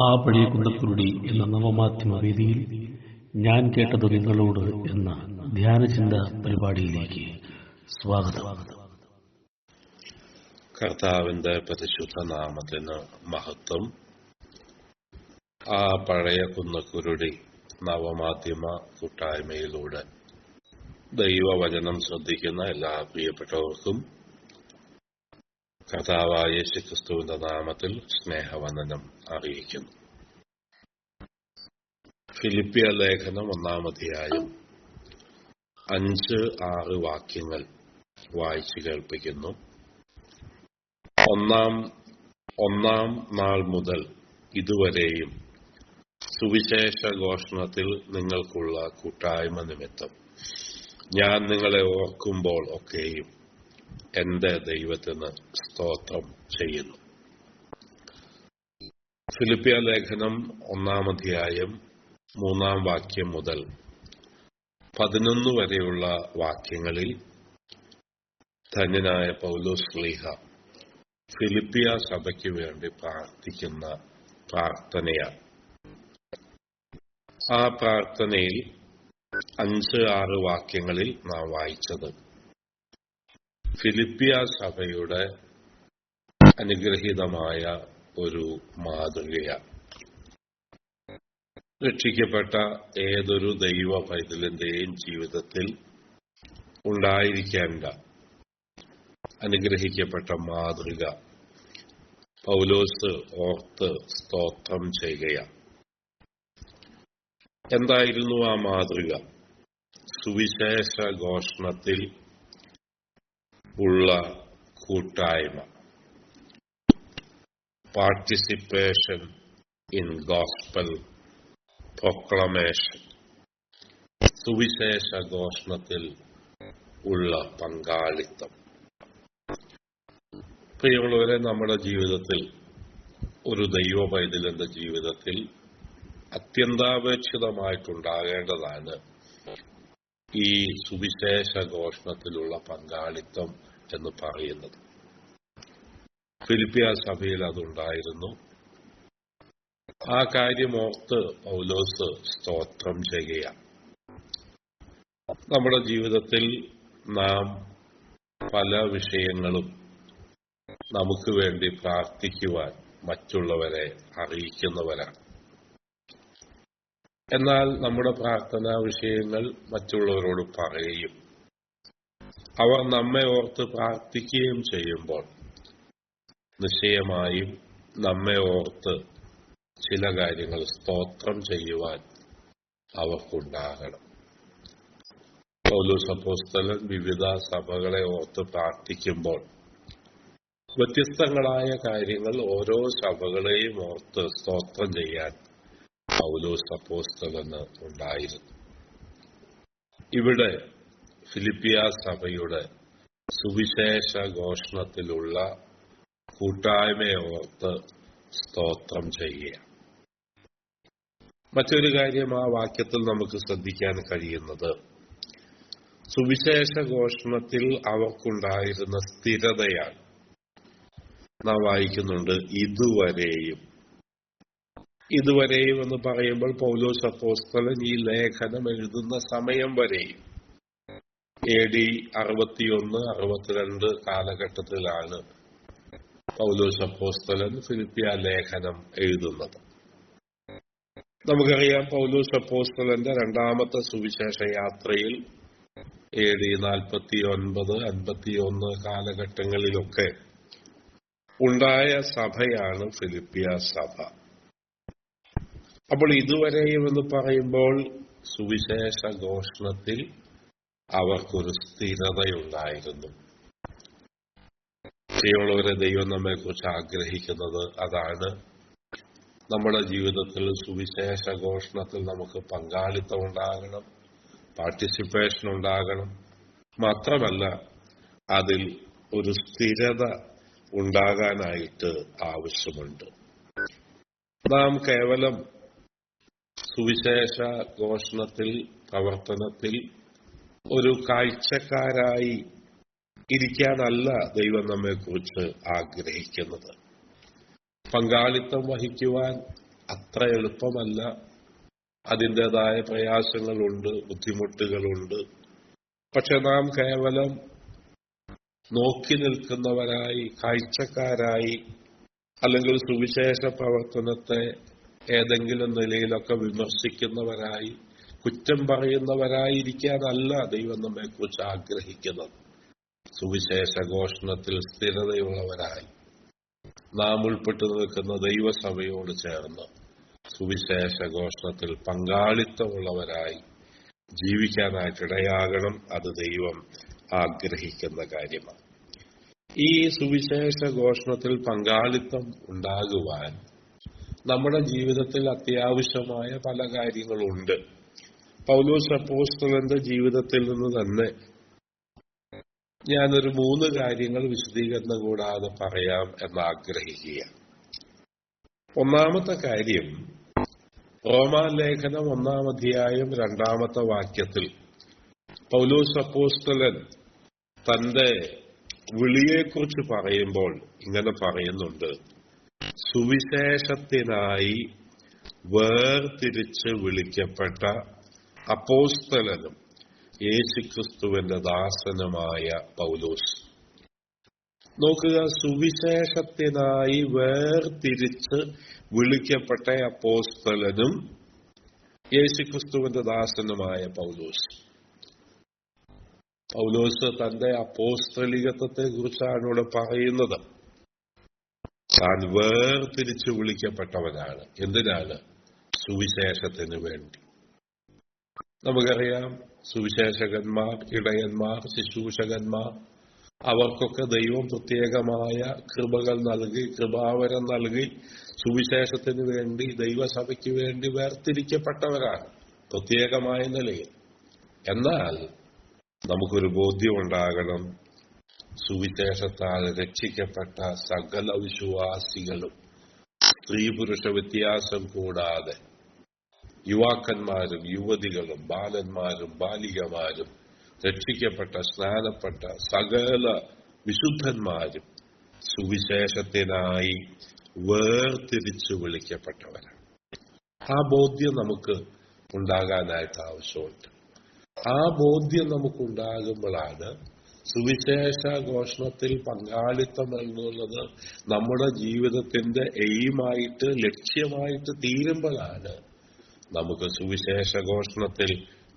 ആ പഴയ കുണ്ടക്കുരുടി എന്ന നവമാധ്യമ വേദിയിൽ ഞാൻ കേട്ടത് നിങ്ങളോട് എന്ന ധ്യാനചിന്ത പരിപാടിയിലേക്ക് സ്വാഗതം. കർത്താവിന്റെ പരിശുദ്ധ നാമത്തിന് മഹത്വം. ആ പഴയ കുന്നക്കുരുടി നവമാധ്യമ കൂട്ടായ്മയിലൂടെ ദൈവവചനം ശ്രദ്ധിക്കുന്ന എല്ലാ പ്രിയപ്പെട്ടവർക്കും കഥാവായ യേശുക്രിസ്തുവിന്റെ നാമത്തിൽ സ്നേഹവന്ദനം അറിയിക്കുന്നു. ഫിലിപ്പിയ ലേഖനം ഒന്നാമധ്യായം അഞ്ച് ആറ് വാക്യങ്ങൾ വായിച്ചു കേൾപ്പിക്കുന്നു. ഒന്നാം ഒന്നാം നാൾ മുതൽ ഇതുവരെയും സുവിശേഷ ഘോഷണത്തിൽ നിങ്ങൾക്കുള്ള കൂട്ടായ്മ നിമിത്തം. ഞാൻ നിങ്ങളെ ഓർക്കുമ്പോൾ ഒക്കെയും എന്റെ ദൈവത്തിന് സ്തോത്രം ചെയ്യുന്നു. ഫിലിപ്പിയ ലേഖനം ഒന്നാമധ്യായം മൂന്നാം വാക്യം മുതൽ പതിനൊന്ന് വരെയുള്ള വാക്യങ്ങളിൽ ധന്യനായ പൗലോസ് ലീഹ ഫിലിപ്പിയ സഭയ്ക്ക് വേണ്ടി പ്രാർത്ഥിക്കുന്ന പ്രാർത്ഥനയാണ്. ആ പ്രാർത്ഥനയിൽ അഞ്ച് ആറ് വാക്യങ്ങളിൽ നാം വായിച്ചത്. ഫിലിപ്പിയ സഭയുടെ അനുഗ്രഹീതമായ ഒരു മാതൃകയാണ്. രക്ഷിക്കപ്പെട്ട ഏതൊരു ദൈവ പൈതലിന്റെയും ജീവിതത്തിൽ ഉണ്ടായിരിക്കേണ്ട അനുഗ്രഹിക്കപ്പെട്ട മാതൃക. പൗലോസ് ഓർത്ത് സ്തോത്രം ചെയ്യുകയാണ്. എന്തായിരുന്നു ആ മാതൃക? സുവിശേഷ ഘോഷണത്തിൽ ഉള്ള കൂട്ടായ്മ. പാർട്ടിസിപ്പേഷൻ ഇൻ ഗോസ്പൽ പ്രൊക്ലമേഷൻ സുവിശേഷ ഘോഷണത്തിൽ ഉള്ള പങ്കാളിത്തം. പ്രിയമുള്ളവരെ നമ്മുടെ ജീവിതത്തിൽ ഒരു ദൈവ പൈതലിന്റെ ജീവിതത്തിൽ അത്യന്താപേക്ഷിതമായിട്ടുണ്ടാകേണ്ടതാണ് ഈ സുവിശേഷ ഘോഷണത്തിലുള്ള പങ്കാളിത്തം എന്ന് പറയുന്നത്. ഫിലിപ്പിയ സഭയിൽ അതുണ്ടായിരുന്നു. ആ കാര്യം ഓർത്ത് പൗലോസ് സ്തോത്രം ചെയ്യുകയാണ്. നമ്മുടെ ജീവിതത്തിൽ നാം പല വിഷയങ്ങളും നമുക്ക് വേണ്ടി പ്രാർത്ഥിക്കുവാൻ മറ്റുള്ളവരെ അറിയിക്കുന്നവരാണ്. എന്നാൽ നമ്മുടെ പ്രാർത്ഥനാ വിഷയങ്ങൾ മറ്റുള്ളവരോട് പറയുകയും അവർ നമ്മെ ഓർത്ത് പ്രാർത്ഥിക്കുകയും ചെയ്യുമ്പോൾ നിശ്ചയമായും നമ്മെ ഓർത്ത് ചില കാര്യങ്ങൾ സ്തോത്രം ചെയ്യുവാൻ അവർക്കുണ്ടാകണം. പൗലോസ് അപ്പോസ്തലൻ വിവിധ സഭകളെ ഓർത്ത് പ്രാർത്ഥിക്കുമ്പോൾ വ്യത്യസ്തങ്ങളായ കാര്യങ്ങൾ ഓരോ സഭകളെയും ഓർത്ത് സ്തോത്രം ചെയ്യാൻ പൗലോസ് അപ്പോസ്തലന് ഉണ്ടായിരുന്നു ഇവിടെ ഫിലിപ്പിയ സഭയുടെ സുവിശേഷ ഘോഷണത്തിലുള്ള കൂട്ടായ്മയോർത്ത് സ്തോത്രം ചെയ്യുക. മറ്റൊരു കാര്യം ആ വാക്യത്തിൽ നമുക്ക് ശ്രദ്ധിക്കാൻ കഴിയുന്നത്. സുവിശേഷ ഘോഷണത്തിൽ അവർക്കുണ്ടായിരുന്ന സ്ഥിരതയാണ്. നാം വായിക്കുന്നുണ്ട് ഇതുവരെയും ഇതുവരെയും എന്ന് പറയുമ്പോൾ പൗലോസ് അപ്പോസ്തലൻ ഈ ലേഖനം എഴുതുന്ന സമയം വരെയും എ ഡി അറുപത്തിയൊന്ന് അറുപത്തിരണ്ട് കാലഘട്ടത്തിലാണ് പൗലോസ് അപ്പോസ്തലൻ ഫിലിപ്പിയ ലേഖനം എഴുതുന്നത്. നമുക്കറിയാം പൗലോസ് അപ്പോസ്തലന്റെ രണ്ടാമത്തെ സുവിശേഷ യാത്രയിൽ എ ഡി നാൽപ്പത്തി ഒൻപത് അൻപത്തി ഒന്ന് കാലഘട്ടങ്ങളിലൊക്കെ ഉണ്ടായ സഭയാണ് ഫിലിപ്പിയ സഭ. അപ്പോൾ ഇതുവരെയും എന്ന് പറയുമ്പോൾ സുവിശേഷ ഘോഷണത്തിൽ അവർക്കൊരു സ്ഥിരതയുണ്ടായിരുന്നു. ഉള്ളവരെ ദൈവം നമ്മെ കുറിച്ച് ആഗ്രഹിക്കുന്നത് അതാണ്. നമ്മുടെ ജീവിതത്തിൽ സുവിശേഷ ഘോഷണത്തിൽ നമുക്ക് പങ്കാളിത്തം ഉണ്ടാകണം പാർട്ടിസിപ്പേഷൻ ഉണ്ടാകണം. മാത്രമല്ല അതിൽ ഒരു സ്ഥിരത ഉണ്ടാകാനായിട്ട് ആവശ്യമുണ്ട്. നാം കേവലം സുവിശേഷ ഘോഷണത്തിൽ പ്രവർത്തനത്തിൽ ഒരു കാഴ്ചക്കാരായി ഇരിക്കാനല്ല ദൈവം നമ്മെക്കുറിച്ച് ആഗ്രഹിക്കുന്നത്. പങ്കാളിത്തം വഹിക്കുവാൻ അത്ര എളുപ്പമല്ല. അതിന്റെതായ പ്രയാസങ്ങളുണ്ട് ബുദ്ധിമുട്ടുകളുണ്ട്. പക്ഷെ നാം കേവലം നോക്കി നിൽക്കുന്നവരായി കാഴ്ചക്കാരായി അല്ലെങ്കിൽ സുവിശേഷ പ്രവർത്തനത്തെ ഏതെങ്കിലും നിലയിലൊക്കെ വിമർശിക്കുന്നവരായി കുറ്റം പറയുന്നവരായിരിക്കാനല്ല ദൈവം നമ്മെക്കുറിച്ച് ആഗ്രഹിക്കുന്നത്. സുവിശേഷ ഘോഷണത്തിൽ സ്ഥിരതയുള്ളവരായി. നാം ഉൾപ്പെട്ടു നിൽക്കുന്ന ദൈവസഭയോട് ചേർന്ന് സുവിശേഷ ഘോഷണത്തിൽ പങ്കാളിത്തമുള്ളവരായി ജീവിക്കാനായിട്ടിടയാകണം അത് ദൈവം ആഗ്രഹിക്കുന്ന കാര്യമാണ്. ഈ സുവിശേഷ ഘോഷണത്തിൽ പങ്കാളിത്തം ഉണ്ടാകുവാൻ നമ്മുടെ ജീവിതത്തിൽ അത്യാവശ്യമായ പല കാര്യങ്ങളുണ്ട്. പൗലോസ് അപ്പോസ്തലന്റെ ജീവിതത്തിൽ നിന്ന് തന്നെ ഞാനൊരു മൂന്ന് കാര്യങ്ങൾ വിശദീകരണം കൂടാതെ പറയാം എന്ന് ആഗ്രഹിക്കുക. ഒന്നാമത്തെ കാര്യം റോമാലേഖനം ഒന്നാം അധ്യായം രണ്ടാമത്തെ വാക്യത്തിൽ പൗലോസ് അപ്പോസ്തലൻ തന്റെ വിളിയെക്കുറിച്ച് പറയുമ്പോൾ ഇങ്ങനെ പറയുന്നുണ്ട്. സുവിശേഷത്തിനായി വേർതിരിച്ച് വിളിക്കപ്പെട്ട അപ്പോസ്തലനും യേശുക്രിസ്തുവിന്റെ ദാസനുമായ പൗലോസ്. നോക്കുക സുവിശേഷത്തിനായി വേർതിരിച്ച് വിളിക്കപ്പെട്ട അപ്പോസ്തലനും യേശുക്രിസ്തുവിന്റെ ദാസനുമായ പൗലോസ്. പൗലോസ് തന്റെ അപ്പോസ്തലികത്വത്തെ കുറിച്ചാണ് ഇവിടെ പറയുന്നത്. താൻ വേർതിരിച്ച് വിളിക്കപ്പെട്ടവനാണ്. എന്തിനാണ്? സുവിശേഷത്തിന് വേണ്ടി. നമുക്കറിയാം സുവിശേഷകന്മാർ ഇടയന്മാർ ശുശ്രൂഷകന്മാർ അവർക്കൊക്കെ ദൈവം പ്രത്യേകമായ കൃപകൾ നൽകി കൃപാവരം നൽകി സുവിശേഷത്തിന് വേണ്ടി ദൈവസഭയ്ക്ക് വേണ്ടി വേർതിരിക്കപ്പെട്ടവരാണ്. പ്രത്യേകമായ നിലയിൽ. എന്നാൽ നമുക്കൊരു ബോധ്യമുണ്ടാകണം സുവിശേഷത്താൽ രക്ഷിക്കപ്പെട്ട സകല വിശ്വാസികളും സ്ത്രീ പുരുഷ വ്യത്യാസം കൂടാതെ യുവാക്കന്മാരും യുവതികളും ബാലന്മാരും ബാലികമാരും രക്ഷിക്കപ്പെട്ട സ്നാനപ്പെട്ട സകല വിശുദ്ധന്മാരും സുവിശേഷത്തിനായി വേർതിരിച്ചു വിളിക്കപ്പെട്ടവരാണ്. ആ ബോധ്യം നമുക്ക് ഉണ്ടാകാനായിട്ട് ആവശ്യമുണ്ട്. ആ ബോധ്യം നമുക്കുണ്ടാകുമ്പോഴാണ് സുവിശേഷ ഘോഷണത്തിൽ പങ്കാളിത്തം എന്നുള്ളത് നമ്മുടെ ജീവിതത്തിന്റെ എയിമായിട്ട് ലക്ഷ്യമായിട്ട് തീരുമ്പോഴാണ് നമുക്ക് സുവിശേഷ ഘോഷണത്തിൽ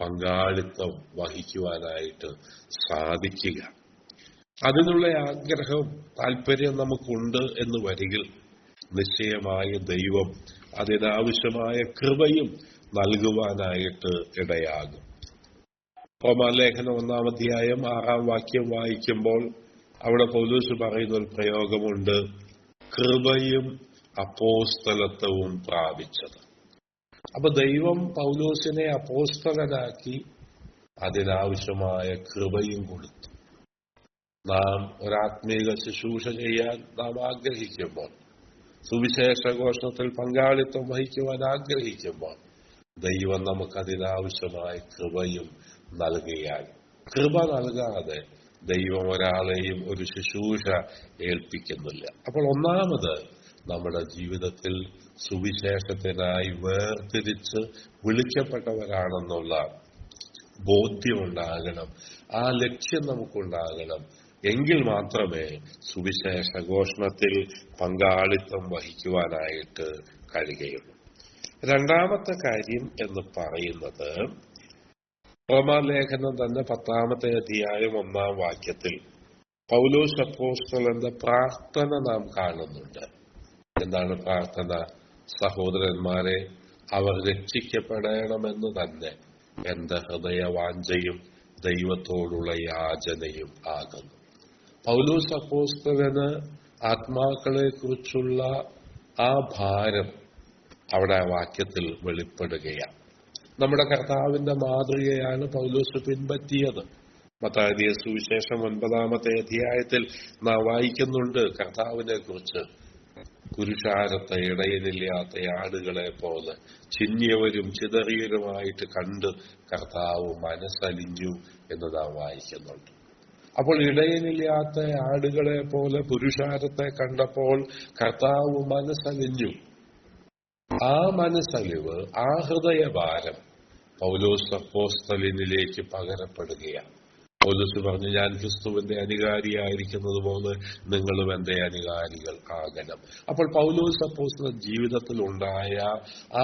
പങ്കാളിത്തം വഹിക്കുവാനായിട്ട് സാധിക്കുക. അതിനുള്ള ആഗ്രഹം താല്പര്യം നമുക്കുണ്ട് എന്ന് വരികിൽ നിശ്ചയമായ ദൈവം അതിനാവശ്യമായ കൃപയും നൽകുവാനായിട്ട് ഇടയാകും. റോമാലേഖനം ഒന്നാം അധ്യായം ആറാം വാക്യം വായിക്കുമ്പോൾ അവിടെ പൗലൂസ് പറയുന്ന ഒരു പ്രയോഗമുണ്ട്. കൃപയും അപ്പോസ്തലത്വവും പ്രാപിച്ചത്. അപ്പൊ ദൈവം പൗലോസിനെ അപ്പോസ്തലനാക്കി അതിനാവശ്യമായ കൃപയും കൊടുത്തു. നാം ഒരാത്മീക ശുശ്രൂഷ ചെയ്യാൻ നാം ആഗ്രഹിക്കുമ്പോൾ സുവിശേഷ ഘോഷണത്തിൽ പങ്കാളിത്തം വഹിക്കുവാൻ ആഗ്രഹിക്കുമ്പോൾ ദൈവം നമുക്ക് അതിനാവശ്യമായ കൃപയും നൽകുകയാണ് കൃപ നൽകാതെ ദൈവം ഒരാളെയും ഒരു ശുശ്രൂഷ ഏൽപ്പിക്കുന്നില്ല. അപ്പോൾ ഒന്നാമത് നമ്മുടെ ജീവിതത്തിൽ സുവിശേഷത്തിനായി വേർതിരിച്ച് വിളിക്കപ്പെട്ടവരാണെന്നുള്ള ബോധ്യമുണ്ടാകണം. ആ ലക്ഷ്യം നമുക്കുണ്ടാകണം. എങ്കിൽ മാത്രമേ സുവിശേഷ ഘോഷണത്തിൽ പങ്കാളിത്തം വഹിക്കുവാനായിട്ട് കഴിയുകയുള്ളൂ. രണ്ടാമത്തെ കാര്യം എന്ന് പറയുന്നത് റോമാലേഖനം തന്നെ പത്താമത്തെ അധ്യായം ഒന്നാം വാക്യത്തിൽ പൗലോസ് അപ്പോസ്റ്റലന്റെ പ്രാർത്ഥന നാം കാണുന്നുണ്ട്. എന്താണ് പ്രാർത്ഥന? സഹോദരന്മാരെ അവർ രക്ഷിക്കപ്പെടണമെന്ന് തന്നെ എന്റെ ഹൃദയവാഞ്ചയും ദൈവത്തോടുള്ള യാചനയും ആകുന്നു. പൗലോസ് അപ്പോസ്തലന് ആത്മാക്കളെ കുറിച്ചുള്ള ആ ഭാരം അവിടെ വാക്യത്തിൽ വെളിപ്പെടുകയാണ്. നമ്മുടെ കർത്താവിന്റെ മാതൃകയാണ് പൗലോസ് പിൻപറ്റിയത്. മത്താരിയ സുവിശേഷം ഒൻപതാമത്തെ അധ്യായത്തിൽ നാം വായിക്കുന്നുണ്ട് കർത്താവിനെ കുറിച്ച്. കുരുഷാരത്തെ ഇടയിലില്ലാത്ത ആടുകളെ പോലെ ചിന്യവരും ചിതറിയരുമായിട്ട് കണ്ട് കർത്താവ് മനസ്സലിഞ്ഞു എന്ന് നാം വായിക്കുന്നുണ്ട്. അപ്പോൾ ഇടയിലില്ലാത്ത ആടുകളെ പോലെ പുരുഷാരത്തെ കണ്ടപ്പോൾ കർത്താവ് മനസ്സലിഞ്ഞു. ആ മനസ്സലിവ് ആ ഹൃദയഭാരം പൗലോസ് അപ്പോസ്തലിനിലേക്ക് പകരപ്പെടുകയാണ്. പൗലോസ് പറഞ്ഞു ഞാൻ ക്രിസ്തുവിന്റെ അനുകാരിയായിരിക്കുന്നത് പോലെ നിങ്ങളും എന്റെ അനുകാരികൾ ആകണം. അപ്പോൾ പൗലോസ് അപ്പോസ്തല ജീവിതത്തിൽ ഉണ്ടായ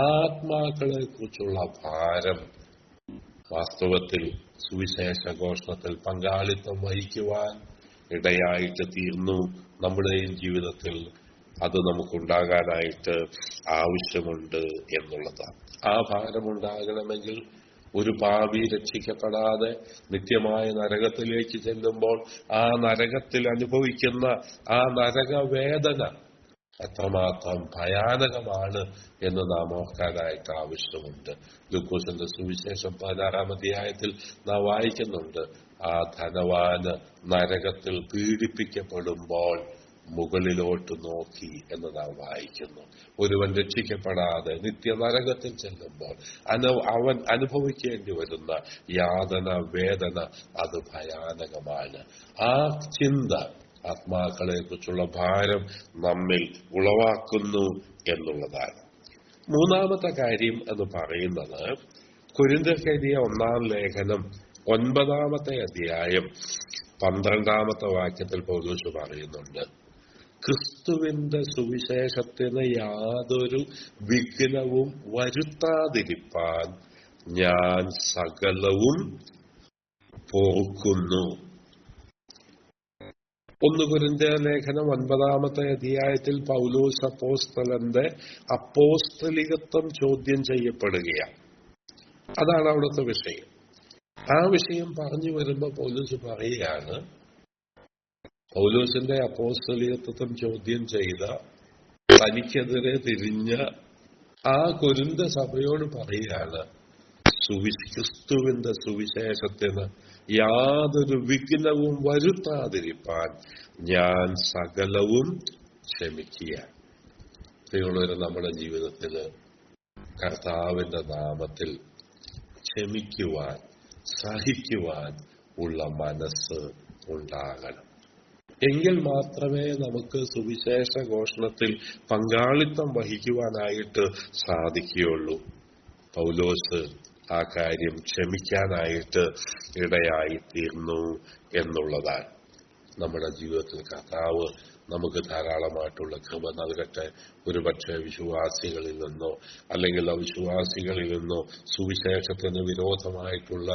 ആത്മാക്കളെ കുറിച്ചുള്ള ഭാരം വാസ്തവത്തിൽ സുവിശേഷ ഘോഷണത്തിൽ പങ്കാളിത്തം വഹിക്കുവാൻ ഇടയായിട്ട് തീർന്നു നമ്മുടെയും ജീവിതത്തിൽ അത് നമുക്കുണ്ടാകാനായിട്ട് ആവശ്യമുണ്ട് എന്നുള്ളതാണ്. ആ ഭാരമുണ്ടാകണമെങ്കിൽ ഒരു പാവി രക്ഷിക്കപ്പെടാതെ നിത്യമായ നരകത്തിലേക്ക് ചെല്ലുമ്പോൾ ആ നരകത്തിൽ അനുഭവിക്കുന്ന ആ നരകവേദന എത്രമാത്രം ഭയാനകമാണ് എന്ന് നാം ഓർക്കാനായിട്ട് ആവശ്യമുണ്ട്. ലൂക്കോസിന്റെ സുവിശേഷം പതിനാറാം അധ്യായത്തിൽ നാം വായിക്കുന്നുണ്ട്. ആ ധനവാന് നരകത്തിൽ പീഡിപ്പിക്കപ്പെടുമ്പോൾ മുകളിലോട്ട് നോക്കി എന്ന് നാം വായിക്കുന്നു. ഒരുവൻ രക്ഷിക്കപ്പെടാതെ നിത്യനരകത്തിൽ ചെല്ലുമ്പോൾ അവൻ അനുഭവിക്കേണ്ടി വരുന്ന യാതന വേദന അത് ഭയാനകമാണ്. ആ ചിന്ത ആത്മാക്കളെ കുറിച്ചുള്ള ഭാരം നമ്മിൽ ഉളവാക്കുന്നു എന്നുള്ളതാണ്. മൂന്നാമത്തെ കാര്യം എന്ന് പറയുന്നത് കുരിന്തക്കെതിയ ഒന്നാം ലേഖനം ഒൻപതാമത്തെ അധ്യായം പന്ത്രണ്ടാമത്തെ വാക്യത്തിൽ പൗലോസ് പറയുന്നുണ്ട്. ക്രിസ്തുവിന്റെ സുവിശേഷത്തിന് യാതൊരു വിഘ്നവും വരുത്താതിരിപ്പാൻ ഞാൻ സകലവും പോക്കുന്നു ഒന്ന് കുരിന്ത ലേഖനം ഒൻപതാമത്തെ അധ്യായത്തിൽ പൗലോസ് അപ്പോസ്തലന്റെ അപ്പോസ്തലികത്വം ചോദ്യം ചെയ്യപ്പെടുകയാണ്. അതാണ് അവിടുത്തെ വിഷയം. ആ വിഷയം പറഞ്ഞു വരുമ്പോൾ പൗലോസ് പറയുകയാണ് പൗലോസിന്റെ അപ്പോസ്തലീയത്വം ചോദ്യം ചെയ്ത തനിക്കെതിരെ തിരിഞ്ഞ ആ കുരുന്ത സഭയോട് പറയുകയാണ് ക്രിസ്തുവിന്റെ സുവിശേഷത്തിന് യാതൊരു വിഘ്നവും വരുത്താതിരിപ്പാൻ ഞാൻ സകലവും ക്ഷമിക്കുക പ്രിയമുള്ളവര് നമ്മുടെ ജീവിതത്തിൽ കർത്താവിന്റെ നാമത്തിൽ ക്ഷമിക്കുവാൻ സഹിക്കുവാൻ ഉള്ള മനസ്സ് ഉണ്ടാകണം. എങ്കിൽ മാത്രമേ നമുക്ക് സുവിശേഷ ഘോഷണത്തിൽ പങ്കാളിത്തം വഹിക്കുവാനായിട്ട് സാധിക്കുകയുള്ളൂ. പൗലോസ് ആ കാര്യം ക്ഷമിക്കാനായിട്ട് ഇടയായി തീർന്നു എന്നുള്ളതാണ് നമ്മുടെ ജീവിതത്തിൽ കർത്താവ് നമുക്ക് ധാരാളമായിട്ടുള്ള കൃപ നൽകട്ടെ. ഒരുപക്ഷെ വിശ്വാസികളിൽ നിന്നോ അല്ലെങ്കിൽ അവിശ്വാസികളിൽ നിന്നോ സുവിശേഷത്തിന് വിരോധമായിട്ടുള്ള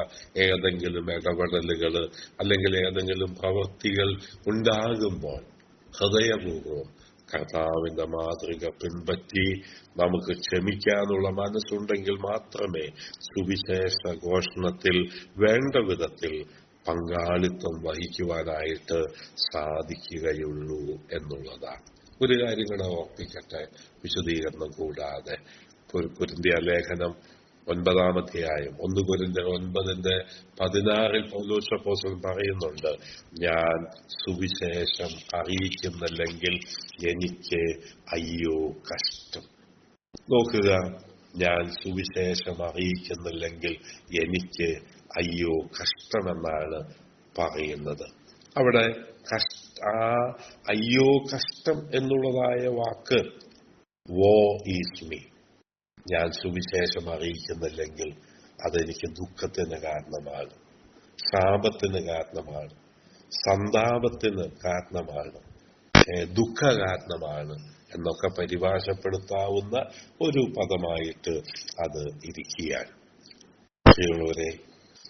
ഏതെങ്കിലും ഇടപെടലുകൾ അല്ലെങ്കിൽ ഏതെങ്കിലും പ്രവൃത്തികൾ ഉണ്ടാകുമ്പോൾ ഹൃദയപൂർവം കർത്താവിന്റെ മാതൃക പിൻപറ്റി നമുക്ക് ക്ഷമിക്കാനുള്ള മനസ്സുണ്ടെങ്കിൽ മാത്രമേ സുവിശേഷ ഘോഷണത്തിൽ വേണ്ട വിധത്തിൽ പങ്കാളിത്തം വഹിക്കുവാനായിട്ട് സാധിക്കുകയുള്ളൂ എന്നുള്ളതാണ്. ഒരു കാര്യം കൂടെ ഓർപ്പിക്കട്ടെ വിശദീകരണം കൂടാതെ. കുരിന്തിയ ലേഖനം ഒൻപതാമധ്യായം ഒന്ന് കുരിന്ത ഒൻപതിന്റെ പതിനാറിൽ പൗലോഷപ്പോസൻ പറയുന്നുണ്ട് ഞാൻ സുവിശേഷം അറിയിക്കുന്നില്ലെങ്കിൽ എനിക്ക് അയ്യോ കഷ്ടം. നോക്കുക ഞാൻ സുവിശേഷം അറിയിക്കുന്നില്ലെങ്കിൽ എനിക്ക് അയ്യോ കഷ്ടമെന്നാണ് പറയുന്നത്. അവിടെ ആ അയ്യോ കഷ്ടം എന്നുള്ളതായ വാക്ക് വോ ഈസ് മീ. ഞാൻ സുവിശേഷം അറിയിക്കുന്നില്ലെങ്കിൽ അതെനിക്ക് ദുഃഖത്തിന് കാരണമാണ് ശാപത്തിന് കാരണമാണ് സന്താപത്തിന് കാരണമാണ് ദുഃഖ കാരണമാണ് എന്നൊക്കെ പരിഭാഷപ്പെടുത്താവുന്ന ഒരു പദമായിട്ട് അത് ഇരിക്കുകയാണ്.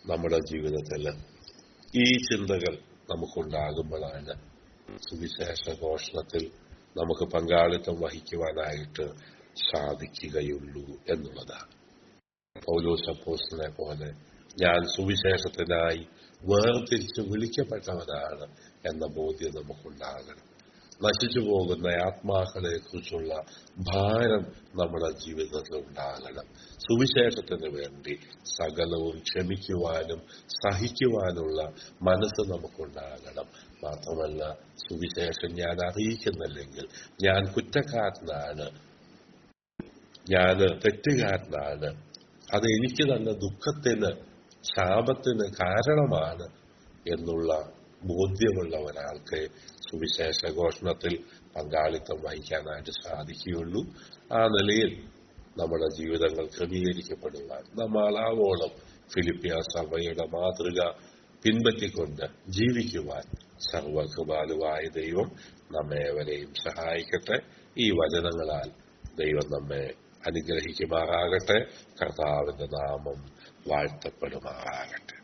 നമ്മുടെ ജീവിതത്തിൽ ഈ ചിന്തകൾ നമുക്കുണ്ടാകുമ്പോഴാണ് സുവിശേഷ ഘോഷണത്തിൽ നമുക്ക് പങ്കാളിത്തം വഹിക്കുവാനായിട്ട് സാധിക്കുകയുള്ളൂ എന്നുള്ളതാണ്. പൗലോസ് അപ്പോസിനെ പോലെ ഞാൻ സുവിശേഷത്തിനായി വേർതിരിച്ച് വിളിക്കപ്പെട്ടവനാണ് എന്ന ബോധ്യം നമുക്കുണ്ടാകണം. നശിച്ചു പോകുന്ന ആത്മാക്കളെ കുറിച്ചുള്ള ഭാരം നമ്മുടെ ജീവിതത്തിൽ ഉണ്ടാകണം. സുവിശേഷത്തിന് വേണ്ടി സകലവും ക്ഷമിക്കുവാനും സഹിക്കുവാനുള്ള മനസ്സ് നമുക്കുണ്ടാകണം. മാത്രമല്ല സുവിശേഷം ഞാൻ അറിയിക്കുന്നില്ലെങ്കിൽ ഞാൻ കുറ്റക്കാരനാണ്. ഞാൻ തെറ്റുകാരനാണ്. അത് എനിക്ക് തന്നെ ദുഃഖത്തിന് ശാപത്തിന് കാരണമാണ് എന്നുള്ള ബോധ്യമുള്ള ഒരാൾക്ക് സുവിശേഷ ഘോഷണത്തിൽ പങ്കാളിത്തം വഹിക്കാനായിട്ട് സാധിക്കുകയുള്ളൂ. ആ നിലയിൽ നമ്മുടെ ജീവിതങ്ങൾ ക്രമീകരിക്കപ്പെടുവാൻ നമ്മൾ ആവോളം ഫിലിപ്പിയ സഭയുടെ മാതൃക പിൻപറ്റിക്കൊണ്ട് ജീവിക്കുവാൻ സർവകൃപാലുവായ ദൈവം നമ്മേവരെയും സഹായിക്കട്ടെ. ഈ വചനങ്ങളാൽ ദൈവം നമ്മെ അനുഗ്രഹിക്കുമാറാകട്ടെ. കർത്താവിന്റെ നാമം വാഴ്ത്തപ്പെടുമാറാകട്ടെ.